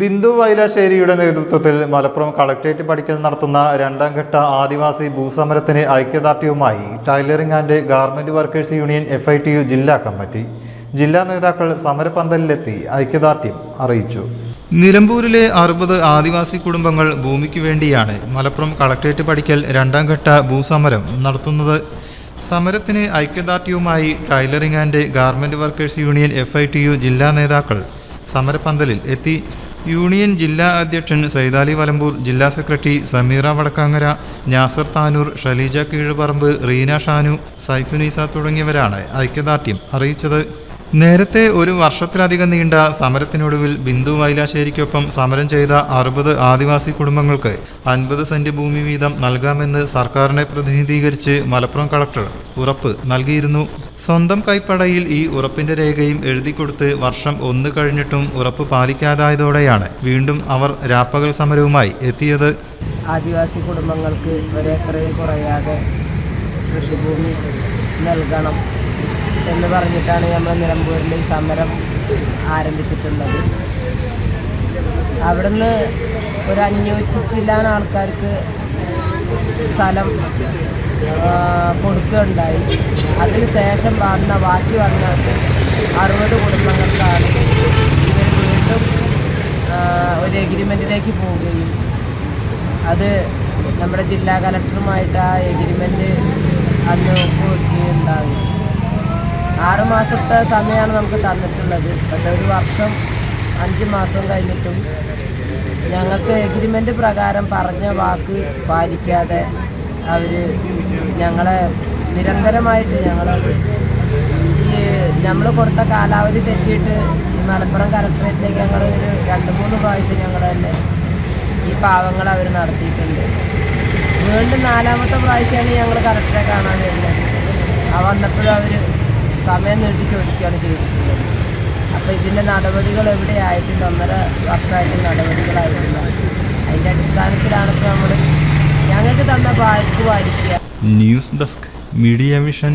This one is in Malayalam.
ബിന്ദു വൈലാശ്ശേരിയുടെ നേതൃത്വത്തിൽ മലപ്പുറം കളക്ട്രേറ്റ് പഠിക്കൽ നടത്തുന്ന രണ്ടാം ഘട്ട ആദിവാസി ഭൂസമരത്തിന് ഐക്യദാർഢ്യവുമായി tailoring and garment workers union F I T U ജില്ലാ കമ്മിറ്റി. ജില്ലാ നേതാക്കൾ സമരപന്തലിലെത്തി ഐക്യദാർഢ്യം അറിയിച്ചു. നിലമ്പൂരിലെ അറുപത് ആദിവാസി കുടുംബങ്ങൾ ഭൂമിക്ക് വേണ്ടിയാണ് മലപ്പുറം കളക്ട്രേറ്റ് പഠിക്കൽ രണ്ടാം ഘട്ട ഭൂസമരം നടത്തുന്നത്. സമരത്തിന് ഐക്യദാർഢ്യവുമായി tailoring and garment workers union F ജില്ലാ നേതാക്കൾ സമരപന്തലിൽ എത്തി. യൂണിയൻ ജില്ലാ അധ്യക്ഷൻ സൈതാലി വലമ്പൂർ ജില്ലാ സെക്രട്ടറി സമീറ വടക്കാങ്ങര നാസർ താനൂർ ഷലീജ കീഴുപറമ്പ് റീന ഷാനു സൈഫുനീസ തുടങ്ങിയവരാണ് ഐക്യദാർഢ്യം അറിയിച്ചത്. നേരത്തെ ഒരു വർഷത്തിലധികം നീണ്ട സമരത്തിനൊടുവിൽ ബിന്ദു വൈലാശ്ശേരിക്കൊപ്പം സമരം ചെയ്ത അറുപത് ആദിവാസി കുടുംബങ്ങൾക്ക് അൻപത് സെന്റ് ഭൂമി വീതം നൽകാമെന്ന് സർക്കാരിനെ പ്രതിനിധീകരിച്ച് മലപ്പുറം കളക്ടർ ഉറപ്പ് നൽകിയിരുന്നു. സ്വന്തം കൈപ്പടയിൽ ഈ ഉറപ്പിന്റെ രേഖയും എഴുതിക്കൊടുത്ത് വർഷം ഒന്ന് കഴിഞ്ഞിട്ടും ഉറപ്പ് പാലിക്കാതായതോടെയാണ് വീണ്ടും അവർ രാപ്പകൽ സമരവുമായി എത്തിയത്. ആദിവാസി കുടുംബങ്ങൾക്ക് ഒരേക്കറയിൽ കുറയാതെ കൃഷിഭൂമി നൽകണം. എന്ന് പറഞ്ഞിട്ടാണ് നമ്മൾ നിലമ്പൂരിൽ ഈ സമരം ആരംഭിച്ചിട്ടുള്ളത്. അവിടുന്ന് ഒരു അഞ്ഞൂറ്റി ചില്ലാൻ ആൾക്കാർക്ക് സ്ഥലം കൊടുക്കുകയുണ്ടായി. അതിന് ശേഷം വന്ന ബാക്കി വന്ന അറുപത് കുടുംബങ്ങൾക്കാണ് ഇവർ വീണ്ടും ഒരു എഗ്രിമെന്റിലേക്ക് പോവുകയും അത് നമ്മുടെ ജില്ലാ കലക്ടറുമായിട്ട് ആ എഗ്രിമെന്റ് അന്ന് ഒപ്പുവെക്കുകയുണ്ടായി. ആറ് മാസത്തെ സമയമാണ് നമുക്ക് തന്നിട്ടുള്ളത്. പക്ഷേ ഒരു വർഷം അഞ്ച് മാസം കഴിഞ്ഞിട്ടും ഞങ്ങൾക്ക് എഗ്രിമെന്റ് പ്രകാരം പറഞ്ഞ വാക്ക് പാലിക്കാതെ അവർ ഞങ്ങളെ നിരന്തരമായിട്ട് ഞങ്ങൾ ഈ നമ്മൾ കൊടുത്ത കാലാവധി തെറ്റിയിട്ട് ഈ മലപ്പുറം കലക്ടറേറ്റിലേക്ക് ഞങ്ങൾ ഒരു രണ്ട് മൂന്ന് പ്രാവശ്യം ഞങ്ങൾ തന്നെ ഈ പാവങ്ങൾ അവർ നടത്തിയിട്ടുണ്ട്. വീണ്ടും നാലാമത്തെ പ്രാവശ്യമാണ് ഞങ്ങൾ കലക്ടറെ കാണാൻ വരുന്നത്. ആ വന്നപ്പോഴും അവർ സമയം നീട്ടി ചോദിക്കുകയാണ് ചെയ്തിട്ടുള്ളത്. അപ്പോൾ ഇതിന്റെ നടപടികൾ എവിടെ ആയിട്ടില്ല ഒന്നര വർഷമായിട്ട് നടപടികളായിട്ടില്ല അതിന്റെ അടിസ്ഥാനത്തിലാണ് ഇപ്പോൾ നമ്മൾ ഞങ്ങൾക്ക് തന്ന ബാക്ക് വായിക്കുക ന്യൂസ് ഡെസ്ക് മീഡിയ വിഷൻ.